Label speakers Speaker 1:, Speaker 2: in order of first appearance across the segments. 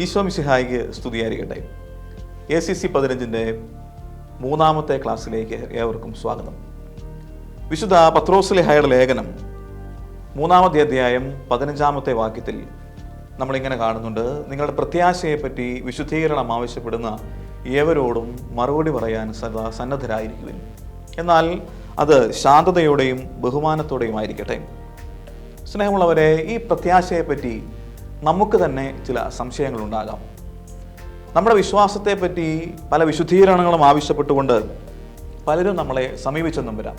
Speaker 1: ഈശോ മിശിഹായിക്ക് സ്തുതിയായിരിക്കട്ടെ A C C പതിനഞ്ചിന്റെ മൂന്നാമത്തെ ക്ലാസ്സിലേക്ക് ഏവർക്കും സ്വാഗതം. വിശുദ്ധ പത്രോസ്ലിഹായുടെ ലേഖനം മൂന്നാമത്തെ അധ്യായം പതിനഞ്ചാമത്തെ വാക്യത്തിൽ നമ്മളിങ്ങനെ കാണുന്നുണ്ട്. നിങ്ങളുടെ പ്രത്യാശയെപ്പറ്റി വിശുദ്ധീകരണം ആവശ്യപ്പെടുന്ന ഏവരോടും മറുപടി പറയാൻ സദാ സന്നദ്ധരായിരിക്കുവിൻ. എന്നാൽ അത് ശാന്തതയോടെയും ബഹുമാനത്തോടെയും ആയിരിക്കട്ടെ. സ്നേഹമുള്ളവരെ ഈ പ്രത്യാശയെപ്പറ്റി നമുക്ക് തന്നെ ചില സംശയങ്ങളുണ്ടാകാം. നമ്മുടെ വിശ്വാസത്തെപ്പറ്റി പല വിശുദ്ധീകരണങ്ങളും ആവശ്യപ്പെട്ടുകൊണ്ട് പലരും നമ്മളെ സമീപിച്ചെന്നും വരാം.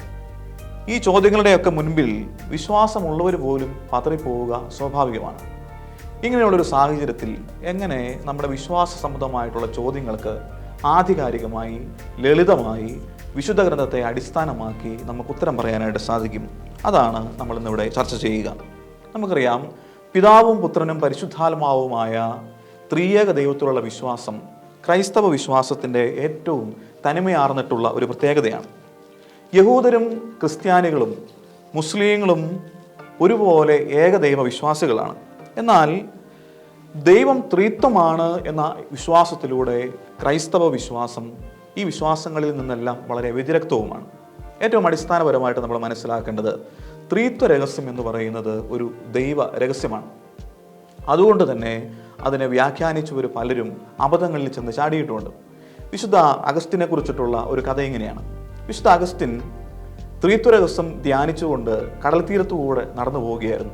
Speaker 1: ഈ ചോദ്യങ്ങളുടെയൊക്കെ മുൻപിൽ വിശ്വാസമുള്ളവർ പോലും പതറിപ്പോവുക സ്വാഭാവികമാണ്. ഇങ്ങനെയുള്ളൊരു സാഹചര്യത്തിൽ എങ്ങനെ നമ്മുടെ വിശ്വാസ സംബന്ധമായിട്ടുള്ള ചോദ്യങ്ങൾക്ക് ആധികാരികമായി ലളിതമായി വിശുദ്ധ ഗ്രന്ഥത്തെ അടിസ്ഥാനമാക്കി നമുക്ക് ഉത്തരം പറയാനായിട്ട് സാധിക്കും? അതാണ് നമ്മൾ ഇന്നിവിടെ ചർച്ച ചെയ്യുക. നമുക്കറിയാം പിതാവും പുത്രനും പരിശുദ്ധാത്മാവുമായ ത്രിയേക ദൈവത്തിലുള്ള വിശ്വാസം ക്രൈസ്തവ വിശ്വാസത്തിന്റെ ഏറ്റവും തനിമയാർന്നിട്ടുള്ള ഒരു പ്രത്യേകതയാണ്. യഹൂദരും ക്രിസ്ത്യാനികളും മുസ്ലിങ്ങളും ഒരുപോലെ ഏകദൈവ വിശ്വാസികളാണ് എന്നാൽ ദൈവം ത്രിത്വമാണ് എന്ന വിശ്വാസത്തിലൂടെ ക്രൈസ്തവ വിശ്വാസം ഈ വിശ്വാസങ്ങളിൽ നിന്നെല്ലാം വളരെ വ്യതിരക്തവുമാണ്. ഏറ്റവും അടിസ്ഥാനപരമായിട്ട് നമ്മൾ മനസ്സിലാക്കേണ്ടത് ത്രിത്വ രഹസ്യം എന്ന് പറയുന്നത് ഒരു ദൈവ രഹസ്യമാണ്. അതുകൊണ്ട് തന്നെ അതിനെ വ്യാഖ്യാനിച്ചവർ പലരും അബദ്ധങ്ങളിൽ ചെന്ന് ചാടിയിട്ടുമുണ്ട് വിശുദ്ധ അഗസ്റ്റിനെ കുറിച്ചിട്ടുള്ള ഒരു കഥ ഇങ്ങനെയാണ്. വിശുദ്ധ അഗസ്റ്റിൻ സ്ത്രീത്വ രഹസ്യം ധ്യാനിച്ചുകൊണ്ട് കടൽ തീരത്തുകൂടെ നടന്നു പോവുകയായിരുന്നു.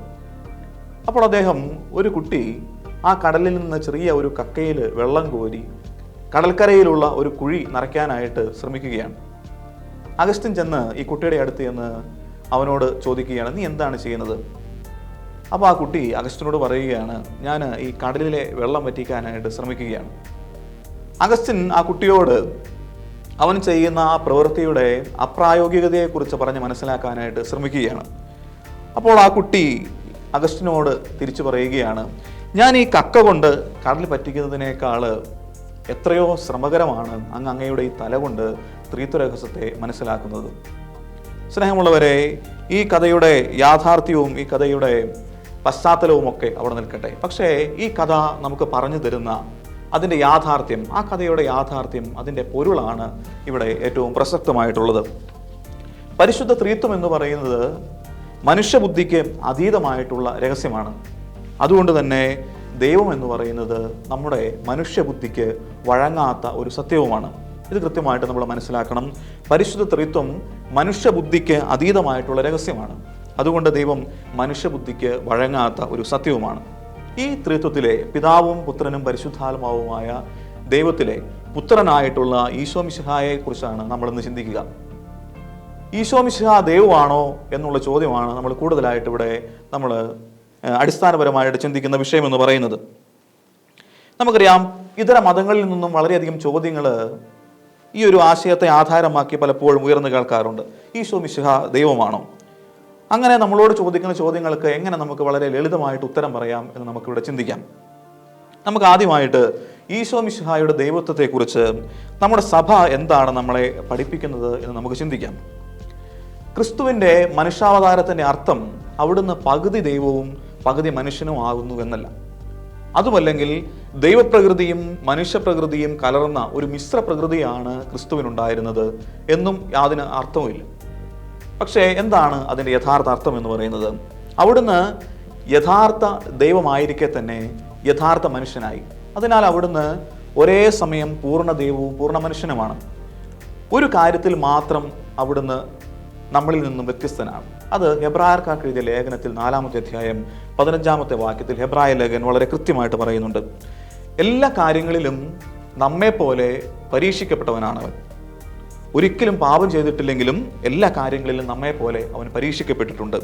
Speaker 1: അപ്പോൾ അദ്ദേഹം ഒരു കുട്ടി ആ കടലിൽ നിന്ന് ചെറിയ ഒരു കക്കയിൽ വെള്ളം കോരി കടൽക്കരയിലുള്ള ഒരു കുഴി നിറയ്ക്കാനായിട്ട് ശ്രമിക്കുകയാണ്. അഗസ്റ്റിൻ ചെന്ന് ഈ കുട്ടിയുടെ അടുത്ത് ചെന്ന് അവനോട് ചോദിക്കുകയാണ് നീ എന്താണ് ചെയ്യുന്നത്? അപ്പോൾ ആ കുട്ടി അഗസ്റ്റിനോട് പറയുകയാണ് ഞാൻ ഈ കടലിലെ വെള്ളം വറ്റിക്കാനായിട്ട് ശ്രമിക്കുകയാണ്. അഗസ്റ്റിൻ ആ കുട്ടിയോട് അവൻ ചെയ്യുന്ന ആ പ്രവൃത്തിയുടെ അപ്രായോഗികതയെക്കുറിച്ച് പറഞ്ഞ് മനസ്സിലാക്കാനായിട്ട് ശ്രമിക്കുകയാണ്. അപ്പോൾ ആ കുട്ടി അഗസ്റ്റിനോട് തിരിച്ചു പറയുകയാണ് ഞാൻ ഈ കക്ക കൊണ്ട് കടൽ പറ്റിക്കുന്നതിനേക്കാൾ എത്രയോ ശ്രമകരമാണ് അങ്ങ് അങ്ങയുടെ ഈ തല കൊണ്ട് ത്രീത്വരഹസ്യത്തെ മനസ്സിലാക്കുന്നത്. സ്നേഹമുള്ളവരെ ഈ കഥയുടെ യാഥാർത്ഥ്യവും ഈ കഥയുടെ പശ്ചാത്തലവും ഒക്കെ അവിടെ നിൽക്കട്ടെ. പക്ഷേ ഈ കഥ നമുക്ക് പറഞ്ഞു തരുന്ന അതിന്റെ യാഥാർത്ഥ്യം ആ കഥയുടെ യാഥാർത്ഥ്യം അതിന്റെ പൊരുളാണ് ഇവിടെ ഏറ്റവും പ്രസക്തമായിട്ടുള്ളത്. പരിശുദ്ധ ത്രീത്വം എന്ന് പറയുന്നത് മനുഷ്യബുദ്ധിക്ക് അതീതമായിട്ടുള്ള രഹസ്യമാണ്. അതുകൊണ്ട് തന്നെ ദൈവം എന്ന് പറയുന്നത് നമ്മുടെ മനുഷ്യബുദ്ധിക്ക് വഴങ്ങാത്ത ഒരു സത്യവുമാണ്. ഇത് കൃത്യമായിട്ട് നമ്മൾ മനസ്സിലാക്കണം. പരിശുദ്ധ ത്രിത്വം മനുഷ്യബുദ്ധിക്ക് അതീതമായിട്ടുള്ള രഹസ്യമാണ്. അതുകൊണ്ട് ദൈവം മനുഷ്യബുദ്ധിക്ക് വഴങ്ങാത്ത ഒരു സത്യവുമാണ്. ഈ ത്രിത്വത്തിലെ പിതാവും പുത്രനും പരിശുദ്ധാത്മാവുമായ ദൈവത്തിലെ പുത്രനായിട്ടുള്ള ഈശോ മിശിഹായെ കുറിച്ചാണ് നമ്മളിന്ന് ചിന്തിക്കുക. ഈശോ മിശിഹ ദൈവമാണോ എന്നുള്ള ചോദ്യമാണ് നമ്മൾ കൂടുതലായിട്ട് ഇവിടെ നമ്മൾ അടിസ്ഥാനപരമായിട്ട് ചിന്തിക്കുന്ന വിഷയമെന്ന് പറയുന്നത്. നമുക്കറിയാം ഇതര മതങ്ങളിൽ നിന്നും വളരെയധികം ചോദ്യങ്ങൾ ഈ ഒരു ആശയത്തെ ആധാരമാക്കി പലപ്പോഴും ഉയർന്നു കേൾക്കാറുണ്ട്. ഈശോ മിശിഹ ദൈവമാണോ? അങ്ങനെ നമ്മളോട് ചോദിക്കുന്ന ചോദ്യങ്ങൾക്ക് എങ്ങനെ നമുക്ക് വളരെ ലളിതമായിട്ട് ഉത്തരം പറയാം എന്ന് നമുക്കിവിടെ ചിന്തിക്കാം. നമുക്ക് ആദ്യമായിട്ട് ഈശോ മിശിഹായുടെ ദൈവത്വത്തെക്കുറിച്ച് നമ്മുടെ സഭ എന്താണ് നമ്മളെ പഠിപ്പിക്കുന്നത് എന്ന് നമുക്ക് ചിന്തിക്കാം. ക്രിസ്തുവിന്റെ മനുഷ്യാവതാരത്തിന്റെ അർത്ഥം അവിടുന്ന് പകുതി ദൈവവും പകുതി മനുഷ്യനും ആകുന്നു എന്നല്ല. അതുമല്ലെങ്കിൽ ദൈവപ്രകൃതിയും മനുഷ്യപ്രകൃതിയും കലർന്ന ഒരു മിശ്ര പ്രകൃതിയാണ് ക്രിസ്തുവിനുണ്ടായിരുന്നത് എന്നും അതിന് അർത്ഥവുമില്ല. പക്ഷേ എന്താണ് അതിന്റെ യഥാർത്ഥ അർത്ഥം എന്ന് പറയുന്നത്? അവിടുന്ന് യഥാർത്ഥ ദൈവമായിരിക്കെ തന്നെ യഥാർത്ഥ മനുഷ്യനായി. അതിനാൽ അവിടുന്ന് ഒരേ സമയം പൂർണ ദൈവവും പൂർണ മനുഷ്യനുമാണ്. ഒരു കാര്യത്തിൽ മാത്രം അവിടുന്ന് നമ്മളിൽ നിന്നും വ്യത്യസ്തനാണ് അത് ഹെബ്രായർക്കാർക്ക് എഴുതിയ ലേഖനത്തിൽ നാലാമത്തെ അധ്യായം പതിനഞ്ചാമത്തെ വാക്യത്തിൽ ഹെബ്രായ ലേഖൻ വളരെ കൃത്യമായിട്ട് പറയുന്നുണ്ട്. എല്ലാ കാര്യങ്ങളിലും നമ്മെപ്പോലെ പരീക്ഷിക്കപ്പെട്ടവനാണ് അവൻ ഒരിക്കലും പാപം ചെയ്തിട്ടില്ലെങ്കിലും എല്ലാ കാര്യങ്ങളിലും നമ്മെ പോലെ അവൻ പരീക്ഷിക്കപ്പെട്ടിട്ടുണ്ട്.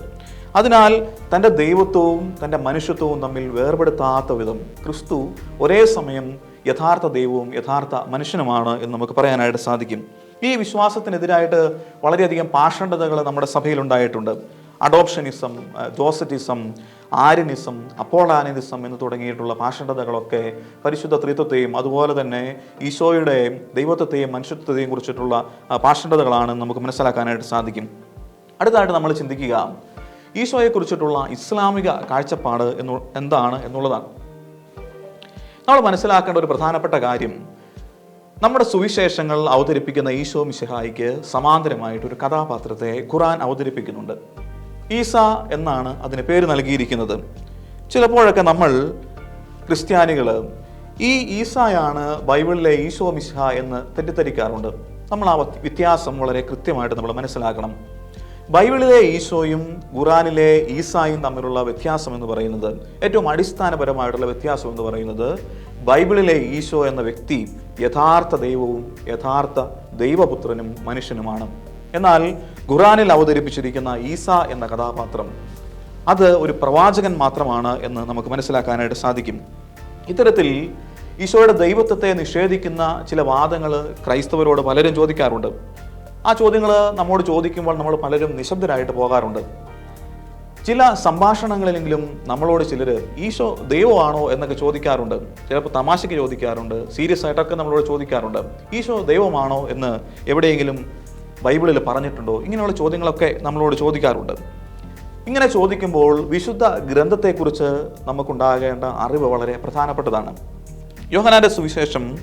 Speaker 1: അതിനാൽ തന്റെ ദൈവത്വവും തന്റെ മനുഷ്യത്വവും തമ്മിൽ വേർപെടുത്താത്ത വിധം ക്രിസ്തു ഒരേ സമയം യഥാർത്ഥ ദൈവവും യഥാർത്ഥ മനുഷ്യനുമാണ് എന്ന് നമുക്ക് പറയാനായിട്ട് സാധിക്കും. ഈ വിശ്വാസത്തിനെതിരായിട്ട് വളരെയധികം പാഷണ്ഡതകൾ നമ്മുടെ സഭയിൽ ഉണ്ടായിട്ടുണ്ട്. അഡോപ്ഷനിസം ജോസറ്റിസം ആര്യനിസം അപ്പോളാനിസം എന്ന് തുടങ്ങിയിട്ടുള്ള പാഷണ്ഡതകളൊക്കെ പരിശുദ്ധ ത്രിത്വത്തെയും അതുപോലെ തന്നെ ഈശോയുടെ ദൈവത്വത്തെയും മനുഷ്യത്വത്തെയും കുറിച്ചിട്ടുള്ള ആ, പാഷണ്ഡതകളാണ് നമുക്ക് മനസ്സിലാക്കാനായിട്ട് സാധിക്കും. അടുത്തതായിട്ട് നമ്മൾ ചിന്തിക്കുക ഈശോയെക്കുറിച്ചിട്ടുള്ള ഇസ്ലാമിക കാഴ്ചപ്പാട് എന്നു എന്താണ് എന്നുള്ളതാണ്. നമ്മൾ മനസ്സിലാക്കേണ്ട ഒരു പ്രധാനപ്പെട്ട കാര്യം നമ്മുടെ സുവിശേഷങ്ങൾ അവതരിപ്പിക്കുന്ന ഈശോ മിശിഹായിക്ക് സമാന്തരമായിട്ട് ഒരു കഥാപാത്രത്തെ ഖുറാൻ അവതരിപ്പിക്കുന്നുണ്ട്. ഈസ എന്നാണ് അതിന് പേര് നൽകിയിരിക്കുന്നത്. ചിലപ്പോഴൊക്കെ നമ്മൾ ക്രിസ്ത്യാനികൾ ഈ ഈസായാണ് ബൈബിളിലെ ഈശോ മിശിഹ എന്ന് തെറ്റിദ്ധരിക്കാറുണ്ട്. നമ്മൾ ആ വ്യത്യാസം വളരെ കൃത്യമായിട്ട് നമ്മൾ മനസ്സിലാക്കണം. ബൈബിളിലെ ഈശോയും ഖുറാനിലെ ഈസായും തമ്മിലുള്ള വ്യത്യാസം എന്ന് പറയുന്നത് ഏറ്റവും അടിസ്ഥാനപരമായിട്ടുള്ള വ്യത്യാസം എന്ന് പറയുന്നത് ബൈബിളിലെ ഈശോ എന്ന വ്യക്തി യഥാർത്ഥ ദൈവവും യഥാർത്ഥ ദൈവപുത്രനും മനുഷ്യനുമാണ്. എന്നാൽ ഖുറാനിൽ അവതരിപ്പിച്ചിരിക്കുന്ന ഈസ എന്ന കഥാപാത്രം അത് ഒരു പ്രവാചകൻ മാത്രമാണ് എന്ന് നമുക്ക് മനസ്സിലാക്കാനായിട്ട് സാധിക്കും. ഇത്തരത്തിൽ ഈശോയുടെ ദൈവത്വത്തെ നിഷേധിക്കുന്ന ചില വാദങ്ങൾ ക്രൈസ്തവരോട് പലരും ചോദിക്കാറുണ്ട്. ആ ചോദ്യങ്ങൾ നമ്മോട് ചോദിക്കുമ്പോൾ നമ്മൾ പലരും നിശബ്ദരായിട്ട് പോകാറുണ്ട്. ചില സംഭാഷണങ്ങളിലെങ്കിലും നമ്മളോട് ചിലർ ഈശോ ദൈവമാണോ എന്നൊക്കെ ചോദിക്കാറുണ്ട്. ചിലപ്പോൾ തമാശയ്ക്ക് ചോദിക്കാറുണ്ട് സീരിയസ് ആയിട്ടൊക്കെ നമ്മളോട് ചോദിക്കാറുണ്ട്. ഈശോ ദൈവമാണോ എന്ന് എവിടെയെങ്കിലും ബൈബിളിൽ പറഞ്ഞിട്ടുണ്ടോ? ഇങ്ങനെയുള്ള ചോദ്യങ്ങളൊക്കെ നമ്മളോട് ചോദിക്കാറുണ്ട്. ഇങ്ങനെ ചോദിക്കുമ്പോൾ വിശുദ്ധ ഗ്രന്ഥത്തെക്കുറിച്ച് നമുക്കുണ്ടാകേണ്ട അറിവ് വളരെ പ്രധാനപ്പെട്ടതാണ്. യോഹനാന്റെ സുവിശേഷം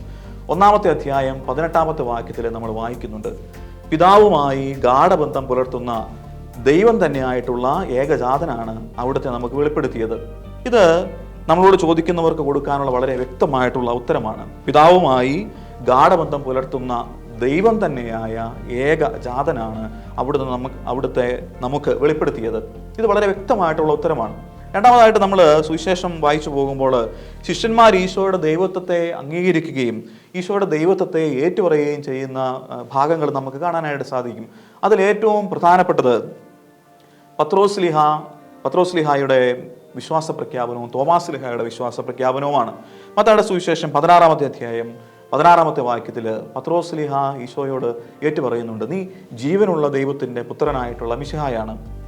Speaker 1: ഒന്നാമത്തെ അധ്യായം പതിനെട്ടാമത്തെ വാക്യത്തിൽ നമ്മൾ വായിക്കുന്നുണ്ട്. പിതാവുമായി ഗാഠബന്ധം പുലർത്തുന്ന ദൈവം തന്നെയായിട്ടുള്ള ഏകജാതനാണ് അവിടുത്തെ നമുക്ക് വെളിപ്പെടുത്തിയത്. ഇത് നമ്മളോട് ചോദിക്കുന്നവർക്ക് കൊടുക്കാനുള്ള വളരെ വ്യക്തമായിട്ടുള്ള ഉത്തരമാണ്. പിതാവുമായി ഗാഠബന്ധം പുലർത്തുന്ന ദൈവം തന്നെയായ ഏക ജാതനാണ് അവിടുന്ന് നമുക്ക് അവിടുത്തെ നമുക്ക് വെളിപ്പെടുത്തിയത്. ഇത് വളരെ വ്യക്തമായിട്ടുള്ള ഉത്തരമാണ്. രണ്ടാമതായിട്ട് നമ്മൾ സുവിശേഷം വായിച്ചു പോകുമ്പോൾ ശിഷ്യന്മാർ ഈശോയുടെ ദൈവത്വത്തെ അംഗീകരിക്കുകയും ഈശോയുടെ ദൈവത്വത്തെ ഏറ്റുപറയുകയും ചെയ്യുന്ന ഭാഗങ്ങൾ നമുക്ക് കാണാനായിട്ട് സാധിക്കും. അതിൽ ഏറ്റവും പ്രധാനപ്പെട്ടത് പത്രോസ്ലിഹ പത്രോസ്ലിഹായുടെ വിശ്വാസ പ്രഖ്യാപനവും തോമാസ് ലിഹായുടെ വിശ്വാസ പ്രഖ്യാപനവുമാണ്. മത്തയുടെ സുവിശേഷം പതിനാറാമത്തെ അധ്യായം പതിനാറാമത്തെ വാക്യത്തിൽ പത്രോസ്ലിഹ ഈശോയോട് ഏറ്റുപറയുന്നുണ്ട് നീ ജീവനുള്ള ദൈവത്തിന്റെ പുത്രനായിട്ടുള്ള മിശിഹായാണ്.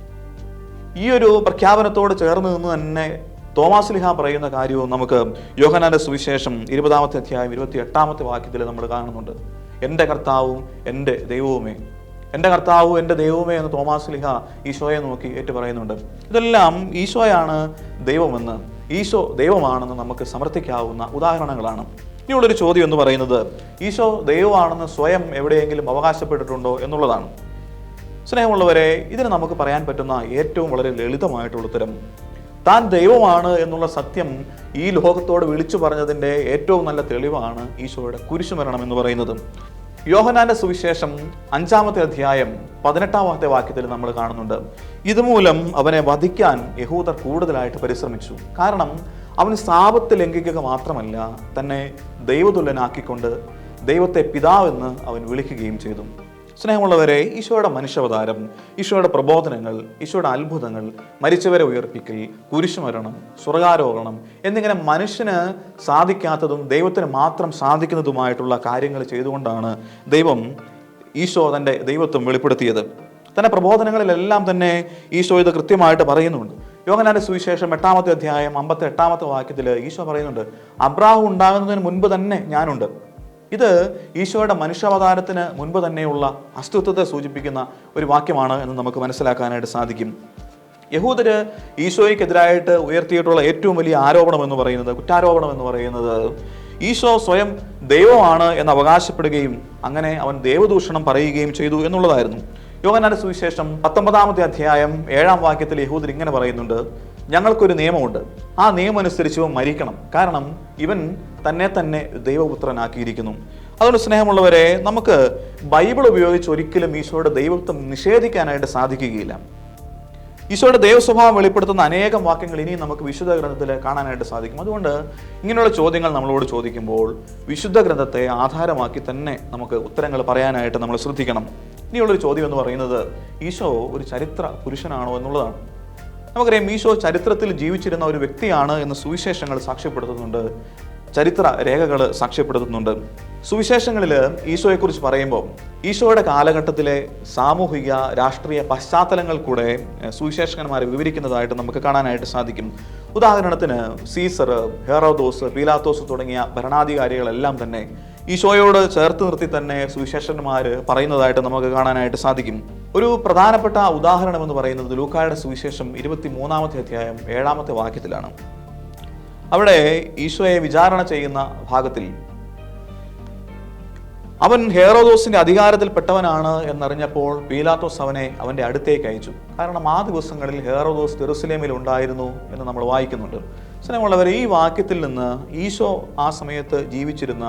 Speaker 1: ഈ ഒരു പ്രഖ്യാപനത്തോട് ചേർന്ന് നിന്ന് തന്നെ തോമാസ് ലിഹ പറയുന്ന കാര്യവും നമുക്ക് യോഹനാന്റെ സുവിശേഷം ഇരുപതാമത്തെ അധ്യായം ഇരുപത്തി എട്ടാമത്തെ വാക്യത്തിൽ നമ്മൾ കാണുന്നുണ്ട്. എന്റെ കർത്താവും എന്റെ ദൈവവുമേ. എന്റെ കർത്താവും എന്റെ ദൈവവുമേ എന്ന് തോമാസ് ലിഹ ഈശോയെ നോക്കി ഏറ്റു പറയുന്നുണ്ട്. ഇതെല്ലാം ഈശോയാണ് ദൈവമെന്ന് ഈശോ ദൈവമാണെന്ന് നമുക്ക് സമർത്ഥിക്കാവുന്ന ഉദാഹരണങ്ങളാണ്. ഇനിയുള്ളൊരു ചോദ്യം എന്ന് പറയുന്നത് ഈശോ ദൈവമാണെന്ന് സ്വയം എവിടെയെങ്കിലും അവകാശപ്പെട്ടിട്ടുണ്ടോ എന്നുള്ളതാണ്. സ്നേഹമുള്ളവരെ ഇതിന് നമുക്ക് പറയാൻ പറ്റുന്ന ഏറ്റവും വളരെ ലളിതമായിട്ടുള്ള ഉത്തരം താൻ ദൈവമാണ് എന്നുള്ള സത്യം ഈ ലോകത്തോട് വിളിച്ചു പറഞ്ഞതിന്റെ ഏറ്റവും നല്ല തെളിവാണ് ഈശോയുടെ കുരിശുമരണം എന്ന് പറയുന്നത്. യോഹനാന്റെ സുവിശേഷം അഞ്ചാമത്തെ അധ്യായം പതിനെട്ടാമത്തെ വാക്യത്തിൽ നമ്മൾ കാണുന്നുണ്ട്. ഇതുമൂലം അവനെ വധിക്കാൻ യഹൂദർ കൂടുതലായിട്ട് പരിശ്രമിച്ചു. കാരണം അവൻ സാപത്ത് ലംഘിക്കുക മാത്രമല്ല തന്നെ ദൈവതുല്യനാക്കിക്കൊണ്ട് ദൈവത്തെ പിതാവെന്ന് അവൻ വിളിക്കുകയും ചെയ്തു. സ്നേഹമുള്ളവരെ ഈശോയുടെ മനുഷ്യാവതാരം ഈശോയുടെ പ്രബോധനങ്ങൾ ഈശോയുടെ അത്ഭുതങ്ങൾ മരിച്ചവരെ ഉയർപ്പിക്കൽ കുരിശുമരണം സ്വർഗാരോഹണം എന്നിങ്ങനെ മനുഷ്യന് സാധിക്കാത്തതും ദൈവത്തിന് മാത്രം സാധിക്കുന്നതുമായിട്ടുള്ള കാര്യങ്ങൾ ചെയ്തുകൊണ്ടാണ് ദൈവം ഈശോ തന്റെ ദൈവത്വം വെളിപ്പെടുത്തിയത്. തന്റെ പ്രബോധനങ്ങളിലെല്ലാം തന്നെ ഈശോ ഇത് കൃത്യമായിട്ട് പറയുന്നുണ്ട്. യോഗനാന്റെ സുവിശേഷം എട്ടാമത്തെ അധ്യായം അമ്പത്തി എട്ടാമത്തെ വാക്യത്തിൽ ഈശോ പറയുന്നുണ്ട് അബ്രാഹം ഉണ്ടാകുന്നതിന് മുൻപ് തന്നെ ഞാനുണ്ട്. ഇത് ഈശോയുടെ മനുഷ്യാവതാരത്തിന് മുൻപ് തന്നെയുള്ള അസ്തിത്വത്തെ സൂചിപ്പിക്കുന്ന ഒരു വാക്യമാണ് എന്ന് നമുക്ക് മനസ്സിലാക്കാനായിട്ട് സാധിക്കും. യഹൂദര് ഈശോയ്ക്കെതിരായിട്ട് ഉയർത്തിയിട്ടുള്ള ഏറ്റവും വലിയ ആരോപണം എന്ന് പറയുന്നത് കുറ്റാരോപണം എന്ന് പറയുന്നത് ഈശോ സ്വയം ദൈവമാണ് എന്ന് അവകാശപ്പെടുകയും അങ്ങനെ അവൻ ദൈവദൂഷണം പറയുകയും ചെയ്തു എന്നുള്ളതായിരുന്നു. യോഗനാന്റെ സുവിശേഷം പത്തൊമ്പതാമത്തെ അധ്യായം ഏഴാം വാക്യത്തിൽ യഹൂദർ ഇങ്ങനെ പറയുന്നുണ്ട് ഞങ്ങൾക്കൊരു നിയമമുണ്ട്. ആ നിയമം അനുസരിച്ച് മരിക്കണം. കാരണം ഇവൻ തന്നെ തന്നെ ദൈവപുത്രനാക്കിയിരിക്കുന്നു. അതുകൊണ്ട് സ്നേഹമുള്ളവരെ നമുക്ക് ബൈബിൾ ഉപയോഗിച്ച് ഒരിക്കലും ഈശോയുടെ ദൈവത്വം നിഷേധിക്കാനായിട്ട് സാധിക്കുകയില്ല. ഈശോയുടെ ദൈവസ്വഭാവം വെളിപ്പെടുത്തുന്ന അനേകം വാക്യങ്ങൾ ഇനിയും നമുക്ക് വിശുദ്ധ ഗ്രന്ഥത്തിൽ കാണാനായിട്ട് സാധിക്കും. അതുകൊണ്ട് ഇങ്ങനെയുള്ള ചോദ്യങ്ങൾ നമ്മളോട് ചോദിക്കുമ്പോൾ വിശുദ്ധ ഗ്രന്ഥത്തെ ആധാരമാക്കി തന്നെ നമുക്ക് ഉത്തരങ്ങൾ പറയാനായിട്ട് നമ്മൾ ശ്രദ്ധിക്കണം. ഇനിയുള്ളൊരു ചോദ്യം എന്ന് പറയുന്നത് ഈശോ ഒരു ചരിത്ര പുരുഷനാണോ എന്നുള്ളതാണ്. നമുക്കറിയാം ഈശോ ചരിത്രത്തിൽ ജീവിച്ചിരുന്ന ഒരു വ്യക്തിയാണ് എന്ന് സുവിശേഷങ്ങൾ സാക്ഷ്യപ്പെടുത്തുന്നുണ്ട്. ചരിത്ര രേഖകൾ സാക്ഷ്യപ്പെടുത്തുന്നുണ്ട്. സുവിശേഷങ്ങളിൽ ഈശോയെക്കുറിച്ച് പറയുമ്പോൾ ഈശോയുടെ കാലഘട്ടത്തിലെ സാമൂഹിക രാഷ്ട്രീയ പശ്ചാത്തലങ്ങൾ കൂടെ സുവിശേഷകന്മാരെ വിവരിക്കുന്നതായിട്ട് നമുക്ക് കാണാനായിട്ട് സാധിക്കും. ഉദാഹരണത്തിന് സീസർ ഹെറോദോസ് പീലാത്തോസ് തുടങ്ങിയ ഭരണാധികാരികളെല്ലാം തന്നെ ഈശോയോട് ചേർത്ത് നിർത്തി തന്നെ സുവിശേഷന്മാർ പറയുന്നതായിട്ട് നമുക്ക് കാണാനായിട്ട് സാധിക്കും. ഒരു പ്രധാനപ്പെട്ട ഉദാഹരണം എന്ന് പറയുന്നത് ലൂക്കായുടെ സുവിശേഷം ഇരുപത്തി മൂന്നാമത്തെ അധ്യായം ഏഴാമത്തെ വാക്യത്തിലാണ്. അവിടെ ഈശോയെ വിചാരണ ചെയ്യുന്ന ഭാഗത്തിൽ അവൻ ഹേറോദോസിന്റെ അധികാരത്തിൽപ്പെട്ടവനാണ് എന്നറിഞ്ഞപ്പോൾ പീലാത്തോസ് അവനെ അവന്റെ അടുത്തേക്ക് അയച്ചു. കാരണം ആ ദിവസങ്ങളിൽ ഹേറോദോസ് ജെറുസലേമിൽ ഉണ്ടായിരുന്നു എന്ന് നമ്മൾ വായിക്കുന്നുണ്ട്. സ്നേഹമുള്ളവർ ഈ വാക്യത്തിൽ നിന്ന് ഈശോ ആ സമയത്ത് ജീവിച്ചിരുന്ന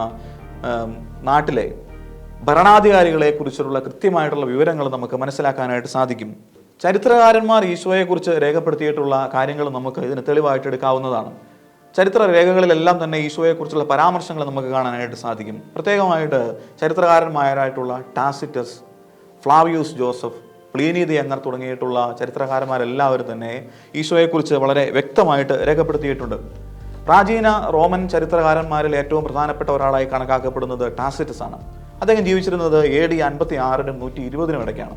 Speaker 1: നാട്ടിലെ ഭരണാധികാരികളെ കുറിച്ചുള്ള കൃത്യമായിട്ടുള്ള വിവരങ്ങൾ നമുക്ക് മനസ്സിലാക്കാനായിട്ട് സാധിക്കും. ചരിത്രകാരന്മാർ ഈശോയെക്കുറിച്ച് രേഖപ്പെടുത്തിയിട്ടുള്ള കാര്യങ്ങൾ നമുക്ക് ഇതിന് തെളിവായിട്ട് എടുക്കാവുന്നതാണ്. ചരിത്ര രേഖകളിലെല്ലാം തന്നെ ഈശോയെക്കുറിച്ചുള്ള പരാമർശങ്ങൾ നമുക്ക് കാണാനായിട്ട് സാധിക്കും. പ്രത്യേകമായിട്ട് ചരിത്രകാരന്മാരായിട്ടുള്ള Tacitus Flavius Joseph Pliny the younger തുടങ്ങിയിട്ടുള്ള ചരിത്രകാരന്മാരെല്ലാവരും തന്നെ ഈശോയെക്കുറിച്ച് വളരെ വ്യക്തമായിട്ട് രേഖപ്പെടുത്തിയിട്ടുണ്ട്. പ്രാചീന റോമൻ ചരിത്രകാരന്മാരിൽ ഏറ്റവും പ്രധാനപ്പെട്ട ഒരാളായി കണക്കാക്കപ്പെടുന്നത് ടാസിറ്റസ് ആണ് അദ്ദേഹം ജീവിച്ചിരുന്നത് എ ഡി അൻപത്തി ആറിനും നൂറ്റി ഇരുപതിനും ഇടയ്ക്കാണ്.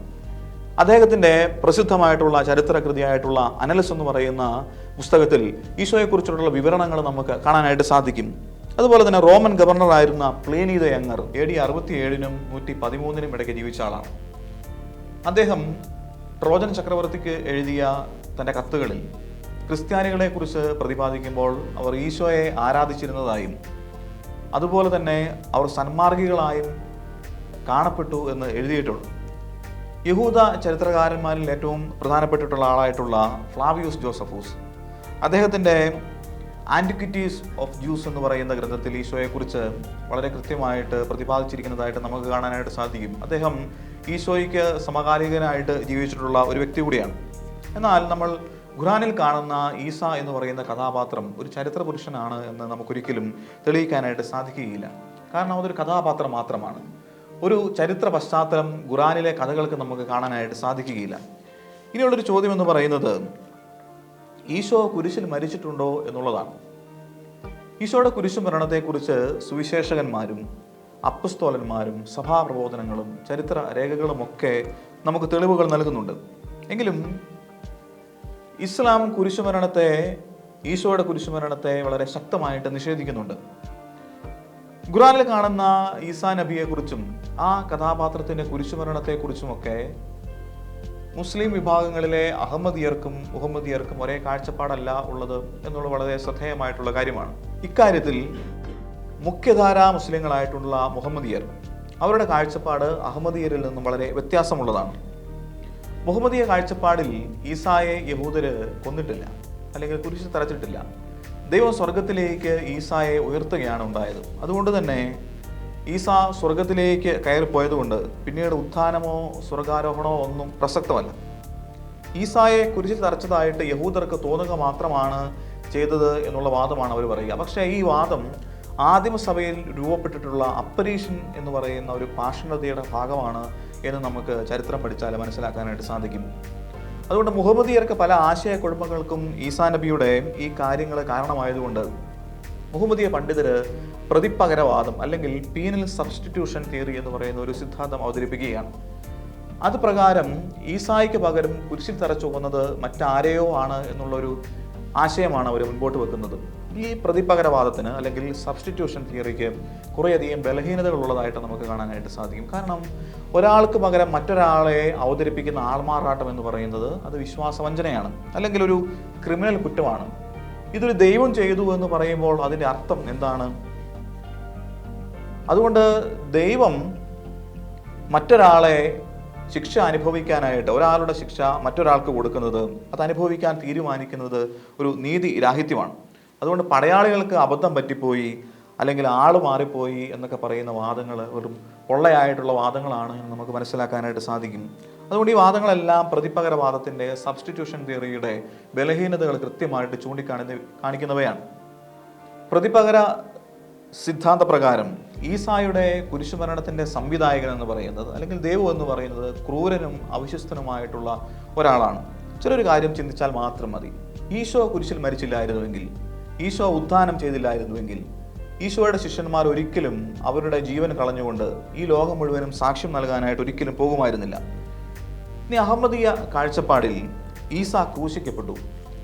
Speaker 1: അദ്ദേഹത്തിന്റെ പ്രസിദ്ധമായിട്ടുള്ള ചരിത്രകൃതിയായിട്ടുള്ള അനലസ് എന്ന് പറയുന്ന പുസ്തകത്തിൽ ഈശോയെക്കുറിച്ചുള്ള വിവരണങ്ങൾ നമുക്ക് കാണാനായിട്ട് സാധിക്കും. അതുപോലെ തന്നെ Roman ഗവർണറായിരുന്ന Pliny the younger A D അറുപത്തി ഏഴിനും നൂറ്റി പതിമൂന്നിനും ഇടയ്ക്ക് ജീവിച്ച ആളാണ്. അദ്ദേഹം ട്രോജൻ ചക്രവർത്തിക്ക് എഴുതിയ തന്റെ കത്തുകളിൽ ക്രിസ്ത്യാനികളെക്കുറിച്ച് പ്രതിപാദിക്കുമ്പോൾ അവർ ഈശോയെ ആരാധിച്ചിരുന്നതായും അതുപോലെ തന്നെ അവർ സന്മാർഗികളായും കാണപ്പെട്ടു എന്ന് എഴുതിയിട്ടുണ്ട്. യഹൂദ ചരിത്രകാരന്മാരിൽ ഏറ്റവും പ്രധാനപ്പെട്ടിട്ടുള്ള ആളായിട്ടുള്ള ഫ്ലാവിയൂസ് ജോസഫൂസ്. അദ്ദേഹത്തിന്റെ ആന്റിക്വിറ്റീസ് ഓഫ് ജ്യൂസ് എന്ന് പറയുന്ന ഗ്രന്ഥത്തിൽ ഈശോയെക്കുറിച്ച് വളരെ കൃത്യമായിട്ട് പ്രതിപാദിച്ചിരിക്കുന്നതായിട്ട് നമുക്ക് കാണാനായിട്ട് സാധിക്കും. അദ്ദേഹം ഈശോയ്ക്ക് സമകാലികനായിട്ട് ജീവിച്ചിട്ടുള്ള ഒരു വ്യക്തി കൂടിയാണ്. എന്നാൽ നമ്മൾ ഖുറാനിൽ കാണുന്ന ഈസ എന്ന് പറയുന്ന കഥാപാത്രം ഒരു ചരിത്ര പുരുഷനാണ് എന്ന് നമുക്കൊരിക്കലും തെളിയിക്കാനായിട്ട് സാധിക്കുകയില്ല. കാരണം അതൊരു കഥാപാത്രം മാത്രമാണ്. ഒരു ചരിത്ര പശ്ചാത്തലം ഖുറാനിലെ കഥകൾക്ക് നമുക്ക് കാണാനായിട്ട് സാധിക്കുകയില്ല. ഇനിയുള്ളൊരു ചോദ്യം എന്ന് പറയുന്നത് ഈശോ കുരിശിൽ മരിച്ചിട്ടുണ്ടോ എന്നുള്ളതാണ്. ഈശോയുടെ കുരിശു മരണത്തെക്കുറിച്ച് സുവിശേഷകന്മാരും അപ്പസ്തോലന്മാരും സഭാപ്രബോധനങ്ങളും ചരിത്ര രേഖകളുമൊക്കെ നമുക്ക് തെളിവുകൾ നൽകുന്നുണ്ട്. എങ്കിലും ഇസ്ലാം കുരിശുമരണത്തെ ഈശോയുടെ കുരിശുമരണത്തെ വളരെ ശക്തമായിട്ട് നിഷേധിക്കുന്നുണ്ട്. ഖുറാനിൽ കാണുന്ന ഈസാ നബിയെക്കുറിച്ചും ആ കഥാപാത്രത്തിന്റെ കുരിശുമരണത്തെക്കുറിച്ചുമൊക്കെ മുസ്ലിം വിഭാഗങ്ങളിലെ അഹമ്മദിയർക്കും മുഹമ്മദിയർക്കും ഒരേ കാഴ്ചപ്പാടല്ല ഉള്ളത് എന്നുള്ളത് വളരെ ശ്രദ്ധേയമായിട്ടുള്ള കാര്യമാണ്. ഇക്കാര്യത്തിൽ മുഖ്യധാരാ മുസ്ലിങ്ങളായിട്ടുള്ള മുഹമ്മദിയർ അവരുടെ കാഴ്ചപ്പാട് അഹമ്മദിയരിൽ നിന്നും വളരെ വ്യത്യാസമുള്ളതാണ്. മുഹമ്മദിയ കാഴ്ചപ്പാടിൽ ഈസായെ യഹൂദര് കൊന്നിട്ടില്ല അല്ലെങ്കിൽ കുരിശ് തറച്ചിട്ടില്ല. ദൈവം സ്വർഗത്തിലേക്ക് ഈസായെ ഉയർത്തുകയാണ് ഉണ്ടായത്. അതുകൊണ്ട് തന്നെ ഈസ സ്വർഗത്തിലേക്ക് കയറിപ്പോയതുകൊണ്ട് പിന്നീട് ഉത്ഥാനമോ സ്വർഗാരോഹണമോ ഒന്നും പ്രസക്തമല്ല. ഈസായെ കുരിശിൽ തറച്ചതായിട്ട് യഹൂദർക്ക് തോന്നുക മാത്രമാണ് ചെയ്തത് എന്നുള്ള വാദമാണ് അവർ പറയുക. പക്ഷേ ഈ വാദം ആദിമസഭയിൽ രൂപപ്പെട്ടിട്ടുള്ള അപ്പരീഷൻ എന്ന് പറയുന്ന ഒരു പാഷണതയുടെ ഭാഗമാണ് എന്ന് നമുക്ക് ചരിത്രം പഠിച്ചാൽ മനസ്സിലാക്കാനായിട്ട് സാധിക്കും. അതുകൊണ്ട് മുഹമ്മദിയർക്ക് പല ആശയക്കുഴപ്പങ്ങൾക്കും ഈസാ നബിയുടെ ഈ കാര്യങ്ങൾ കാരണമായതുകൊണ്ട് മുഹമ്മദിയ പണ്ഡിതര് പ്രതിപകരവാദം അല്ലെങ്കിൽ പീനൽ സബ്സ്റ്റിറ്റ്യൂഷൻ തിയറി എന്ന് പറയുന്ന ഒരു സിദ്ധാന്തം അവതരിപ്പിക്കുകയാണ്. അത് പ്രകാരം ഈസായിക്ക് പകരം കുരിശിൽ തറച്ചു വന്നത് മറ്റാരെയോ ആണ് എന്നുള്ളൊരു ആശയമാണ് അവർ മുൻപോട്ട് വെക്കുന്നത്. ഈ പ്രതിപകരവാദത്തിന് അല്ലെങ്കിൽ സബ്സ്റ്റിറ്റ്യൂഷൻ തിയറിക്ക് കുറേയധികം ബലഹീനതകൾ ഉള്ളതായിട്ട് നമുക്ക് കാണാനായിട്ട് സാധിക്കും. കാരണം ഒരാൾക്ക് പകരം മറ്റൊരാളെ അവതരിപ്പിക്കുന്ന ആൾമാറാട്ടം എന്ന് പറയുന്നത് അത് വിശ്വാസവഞ്ചനയാണ്. അല്ലെങ്കിൽ ഒരു ക്രിമിനൽ കുറ്റമാണ്. ഇതൊരു ദൈവം ചെയ്തു എന്ന് പറയുമ്പോൾ അതിന്റെ അർത്ഥം എന്താണ്? അതുകൊണ്ട് ദൈവം മറ്റൊരാളെ ശിക്ഷ അനുഭവിക്കാനായിട്ട് ഒരാളുടെ ശിക്ഷ മറ്റൊരാൾക്ക് കൊടുക്കുന്നത് അത് അനുഭവിക്കാൻ തീരുമാനിക്കുന്നത് ഒരു നീതി രാഹിത്യമാണ്. അതുകൊണ്ട് പടയാളികൾക്ക് അബദ്ധം പറ്റിപ്പോയി അല്ലെങ്കിൽ ആൾ മാറിപ്പോയി എന്നൊക്കെ പറയുന്ന വാദങ്ങൾ വെറും പൊള്ളയായിട്ടുള്ള വാദങ്ങളാണ് എന്ന് നമുക്ക് മനസ്സിലാക്കാനായിട്ട് സാധിക്കും. അതുകൊണ്ട് ഈ വാദങ്ങളെല്ലാം പ്രതിപകരവാദത്തിന്റെ സബ്സ്റ്റിറ്റ്യൂഷൻ തിയറിയുടെ ബലഹീനതകൾ കൃത്യമായിട്ട് ചൂണ്ടിക്കാണി കാണിക്കുന്നവയാണ്. പ്രതിപകര സിദ്ധാന്തപ്രകാരം ഈസായുടെ കുരിശുമരണത്തിന്റെ സംവിധായകൻ എന്ന് പറയുന്നത് അല്ലെങ്കിൽ ദേവു എന്ന് പറയുന്നത് ക്രൂരനും അവിശ്വസ്തനുമായിട്ടുള്ള ഒരാളാണ്. ചെറിയൊരു കാര്യം ചിന്തിച്ചാൽ മാത്രം മതി. ഈശോ കുരിശിൽ മരിച്ചില്ലായിരുന്നുവെങ്കിൽ ഈശോ ഉത്ഥാനം ചെയ്തില്ലായിരുന്നുവെങ്കിൽ ഈശോയുടെ ശിഷ്യന്മാർ ഒരിക്കലും അവരുടെ ജീവൻ കളഞ്ഞുകൊണ്ട് ഈ ലോകം മുഴുവനും സാക്ഷ്യം നൽകാനായിട്ട് ഒരിക്കലും പോകുമായിരുന്നില്ല. ഇനി അഹമ്മദീയ കാഴ്ചപ്പാടിൽ ഈസ ക്രൂശിക്കപ്പെട്ടു.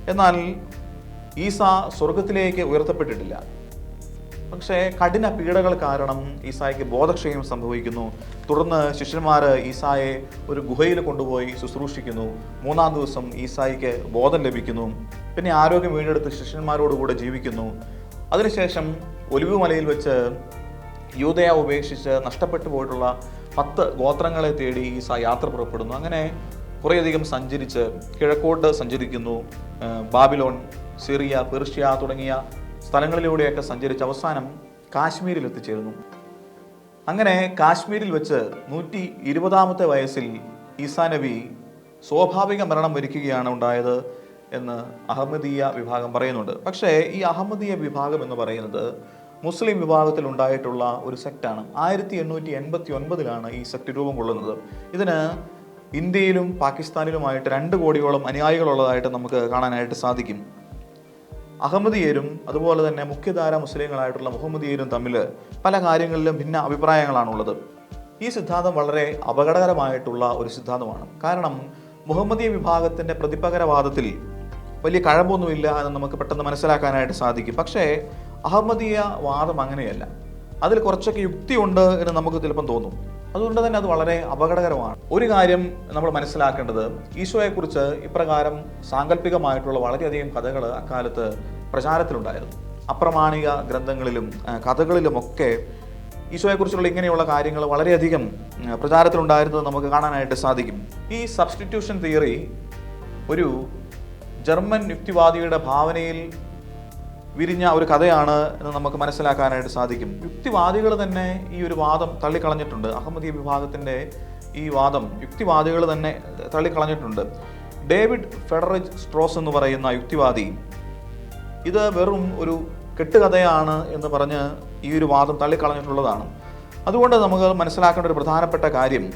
Speaker 1: എന്നാൽ ഈസ സ്വർഗത്തിലേക്ക് ഉയർത്തപ്പെട്ടിട്ടില്ല. പക്ഷേ കഠിന പീഡകൾ കാരണം ഈസായ്ക്ക് ബോധക്ഷയം സംഭവിക്കുന്നു. തുടർന്ന് ശിഷ്യന്മാർ ഈസായെ ഒരു ഗുഹയിൽ കൊണ്ടുപോയി ശുശ്രൂഷിക്കുന്നു. മൂന്നാം ദിവസം ഈസായിക്ക് ബോധം ലഭിക്കുന്നു. പിന്നെ ആരോഗ്യം വീണ്ടെടുത്ത് ശിഷ്യന്മാരോടുകൂടെ ജീവിക്കുന്നു. അതിനുശേഷം ഒലിവ് മലയിൽ വെച്ച് യൂതയ ഉപേക്ഷിച്ച് നഷ്ടപ്പെട്ടു പോയിട്ടുള്ള പത്ത് ഗോത്രങ്ങളെ തേടി ഈസ യാത്ര പുറപ്പെടുന്നു. അങ്ങനെ കുറേയധികം സഞ്ചരിച്ച് കിഴക്കോട്ട് സഞ്ചരിക്കുന്നു. ബാബിലോൺ സിറിയ പെർഷ്യ തുടങ്ങിയ സ്ഥലങ്ങളിലൂടെയൊക്കെ സഞ്ചരിച്ച് അവസാനം കാശ്മീരിൽ എത്തിച്ചേരുന്നു അങ്ങനെ കാശ്മീരിൽ വെച്ച് നൂറ്റി ഇരുപതാമത്തെ വയസ്സിൽ ഈസാ നബി സ്വാഭാവിക മരണം വരിക്കുകയാണ് ഉണ്ടായത് എന്ന് അഹമ്മദീയ വിഭാഗം പറയുന്നുണ്ട്. പക്ഷേ ഈ അഹമ്മദീയ വിഭാഗം എന്ന് പറയുന്നത് മുസ്ലിം വിഭാഗത്തിൽ ഉണ്ടായിട്ടുള്ള ഒരു സെക്റ്റാണ്. ആയിരത്തി എണ്ണൂറ്റി എൺപത്തി ഒൻപതിലാണ് ഈ സെക്ട് രൂപം കൊള്ളുന്നത്. ഇതിന് ഇന്ത്യയിലും പാകിസ്ഥാനിലുമായിട്ട് രണ്ട് കോടിയോളം അനുയായികളുള്ളതായിട്ട് നമുക്ക് കാണാനായിട്ട് സാധിക്കും. അഹമ്മദിയരും അതുപോലെ തന്നെ മുഖ്യധാര മുസ്ലിങ്ങളായിട്ടുള്ള മുഹമ്മദിയരും തമ്മിൽ പല കാര്യങ്ങളിലും ഭിന്ന അഭിപ്രായങ്ങളാണുള്ളത്. ഈ സിദ്ധാന്തം വളരെ അപകടകരമായിട്ടുള്ള ഒരു സിദ്ധാന്തമാണ്. കാരണം മുഹമ്മദീയ വിഭാഗത്തിന്റെ പ്രതിപകരവാദത്തിൽ വലിയ കഴമ്പൊന്നുമില്ല എന്ന് നമുക്ക് പെട്ടെന്ന് മനസ്സിലാക്കാനായിട്ട് സാധിക്കും. പക്ഷേ അഹമ്മദീയ വാദം അങ്ങനെയല്ല. അതിൽ കുറച്ചൊക്കെ യുക്തിയുണ്ട് എന്ന് നമുക്ക് ചിലപ്പം തോന്നും. അതുകൊണ്ട് തന്നെ അത് വളരെ അപകടകരമാണ്. ഒരു കാര്യം നമ്മൾ മനസ്സിലാക്കേണ്ടത് ഈശോയെക്കുറിച്ച് ഇപ്രകാരം സാങ്കല്പികമായിട്ടുള്ള വളരെയധികം കഥകൾ അക്കാലത്ത് പ്രചാരത്തിലുണ്ടായിരുന്നു. അപ്രമാണിക ഗ്രന്ഥങ്ങളിലും കഥകളിലുമൊക്കെ ഈശോയെക്കുറിച്ചുള്ള ഇങ്ങനെയുള്ള കാര്യങ്ങൾ വളരെയധികം പ്രചാരത്തിലുണ്ടായിരുന്നത് നമുക്ക് കാണാനായിട്ട് സാധിക്കും. ഈ സബ്സ്റ്റിറ്റ്യൂഷൻ തിയറി ഒരു ജർമ്മൻ യുക്തിവാദിയുടെ ഭാവനയിൽ വിരിഞ്ഞ ഒരു കഥയാണ് എന്ന് നമുക്ക് മനസ്സിലാക്കാനായിട്ട് സാധിക്കും. യുക്തിവാദികൾ തന്നെ ഈ ഒരു വാദം തള്ളിക്കളഞ്ഞിട്ടുണ്ട്. അഹമ്മദീയ വിഭാഗത്തിന്റെ ഈ വാദം യുക്തിവാദികൾ തന്നെ തള്ളിക്കളഞ്ഞിട്ടുണ്ട്. ഡേവിഡ് ഫെഡറിജ് സ്ട്രോസ് എന്ന് പറയുന്ന യുക്തിവാദി. ഇത് വെറും ഒരു കെട്ടുകഥയാണ് എന്ന് പറഞ്ഞ് ഈ ഒരു വാദം തള്ളിക്കളഞ്ഞിട്ടുള്ളതാണ്. അതുകൊണ്ട് നമുക്ക് മനസ്സിലാക്കേണ്ട ഒരു പ്രധാനപ്പെട്ട കാര്യം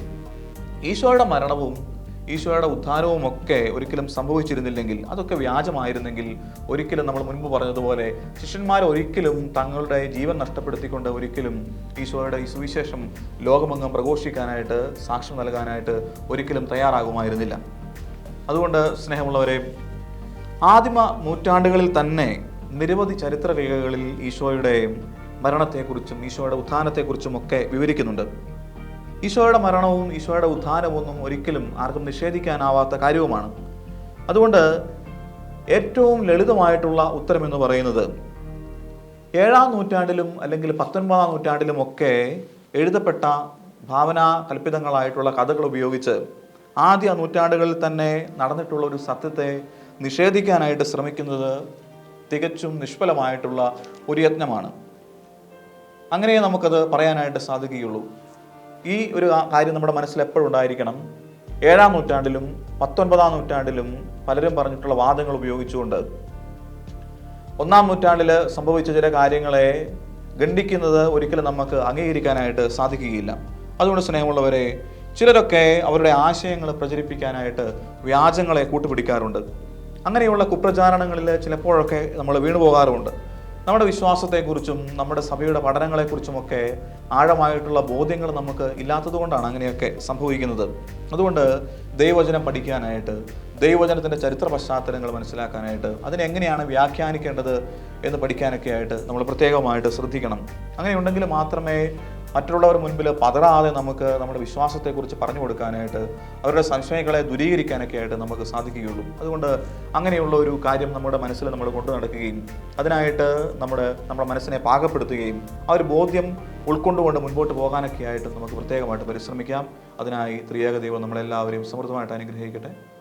Speaker 1: ഈശോയുടെ മരണവും ഈശോയുടെ ഉത്ഥാനവും ഒക്കെ ഒരിക്കലും സംഭവിച്ചിരുന്നില്ലെങ്കിൽ അതൊക്കെ വ്യാജമായിരുന്നെങ്കിൽ ഒരിക്കലും നമ്മൾ മുൻപ് പറഞ്ഞതുപോലെ ശിഷ്യന്മാർ ഒരിക്കലും തങ്ങളുടെ ജീവൻ നഷ്ടപ്പെടുത്തിക്കൊണ്ട് ഒരിക്കലും ഈശോയുടെ ഈ സുവിശേഷം ലോകമെങ്ങും പ്രഘോഷിക്കാനായിട്ട് സാക്ഷ്യം നൽകാനായിട്ട് ഒരിക്കലും തയ്യാറാകുമായിരുന്നില്ല. അതുകൊണ്ട് സ്നേഹമുള്ളവരെ ആദിമ നൂറ്റാണ്ടുകളിൽ തന്നെ നിരവധി ചരിത്ര രേഖകളിൽ ഈശോയുടെ മരണത്തെക്കുറിച്ചും ഈശോയുടെ ഉത്ഥാനത്തെക്കുറിച്ചും ഒക്കെ വിവരിക്കുന്നുണ്ട്. ഈശോയുടെ മരണവും ഈശോയുടെ ഉത്ഥാനമൊന്നും ഒരിക്കലും ആർക്കും നിഷേധിക്കാനാവാത്ത കാര്യവുമാണ്. അതുകൊണ്ട് ഏറ്റവും ലളിതമായിട്ടുള്ള ഉത്തരം എന്ന് പറയുന്നത് ഏഴാം നൂറ്റാണ്ടിലും അല്ലെങ്കിൽ പത്തൊൻപതാം നൂറ്റാണ്ടിലും ഒക്കെ എഴുതപ്പെട്ട ഭാവനാ കൽപ്പിതങ്ങളായിട്ടുള്ള കഥകൾ ഉപയോഗിച്ച് ആദ്യ നൂറ്റാണ്ടുകളിൽ തന്നെ നടന്നിട്ടുള്ള ഒരു സത്യത്തെ നിഷേധിക്കാനായിട്ട് ശ്രമിക്കുന്നത് തികച്ചും നിഷ്ഫലമായിട്ടുള്ള ഒരു യത്നമാണ്. അങ്ങനെ നമുക്കത് പറയാനായിട്ട് സാധിക്കുകയുള്ളൂ. ഈ ഒരു കാര്യം നമ്മുടെ മനസ്സിൽ എപ്പോഴും ഉണ്ടായിരിക്കണം. ഏഴാം നൂറ്റാണ്ടിലും പത്തൊൻപതാം നൂറ്റാണ്ടിലും പലരും പറഞ്ഞിട്ടുള്ള വാദങ്ങൾ ഉപയോഗിച്ചുകൊണ്ട് ഒന്നാം നൂറ്റാണ്ടിൽ സംഭവിച്ച ചില കാര്യങ്ങളെ ഖണ്ഡിക്കുന്നത് ഒരിക്കലും നമുക്ക് അംഗീകരിക്കാനായിട്ട് സാധിക്കുകയില്ല. അതുകൊണ്ട് സ്നേഹമുള്ളവരെ ചിലരൊക്കെ അവരുടെ ആശയങ്ങൾ പ്രചരിപ്പിക്കാനായിട്ട് വ്യാജങ്ങളെ കൂട്ടുപിടിക്കാറുണ്ട്. അങ്ങനെയുള്ള കുപ്രചാരണങ്ങളിൽ ചിലപ്പോഴൊക്കെ നമ്മൾ വീണു പോകാറുമുണ്ട് നമ്മുടെ വിശ്വാസത്തെക്കുറിച്ചും നമ്മുടെ സഭയുടെ പഠനങ്ങളെക്കുറിച്ചുമൊക്കെ ആഴമായിട്ടുള്ള ബോധ്യങ്ങൾ നമുക്ക് ഇല്ലാത്തതുകൊണ്ടാണ് അങ്ങനെയൊക്കെ സംഭവിക്കുന്നത്. അതുകൊണ്ട് ദൈവവചനം പഠിക്കാനായിട്ട് ദൈവവചനത്തിന്റെ ചരിത്ര പശ്ചാത്തലങ്ങൾ മനസ്സിലാക്കാനായിട്ട് അതിനെങ്ങനെയാണ് വ്യാഖ്യാനിക്കേണ്ടത് എന്ന് പഠിക്കാനൊക്കെ ആയിട്ട് നമ്മൾ പ്രത്യേകമായിട്ട് ശ്രദ്ധിക്കണം. അങ്ങനെയുണ്ടെങ്കിൽ മാത്രമേ മറ്റുള്ളവർ മുൻപിൽ പതറാതെ നമുക്ക് നമ്മുടെ വിശ്വാസത്തെക്കുറിച്ച് പറഞ്ഞു കൊടുക്കാനായിട്ട് അവരുടെ സംശയങ്ങളെ ദൂരീകരിക്കാനൊക്കെ ആയിട്ട് നമുക്ക് സാധിക്കുകയുള്ളൂ. അതുകൊണ്ട് അങ്ങനെയുള്ള ഒരു കാര്യം നമ്മുടെ മനസ്സിൽ നമ്മൾ കൊണ്ടു നടക്കുകയും അതിനായിട്ട് നമ്മുടെ നമ്മുടെ മനസ്സിനെ പാകപ്പെടുത്തുകയും ആ ഒരു ബോധ്യം ഉൾക്കൊണ്ടുകൊണ്ട് മുൻപോട്ട് പോകാനൊക്കെ ആയിട്ട് നമുക്ക് പ്രത്യേകമായിട്ട് പരിശ്രമിക്കാം. അതിനായി ത്രിയേക ദൈവം നമ്മളെല്ലാവരെയും സമൃദ്ധമായിട്ട് അനുഗ്രഹിക്കട്ടെ.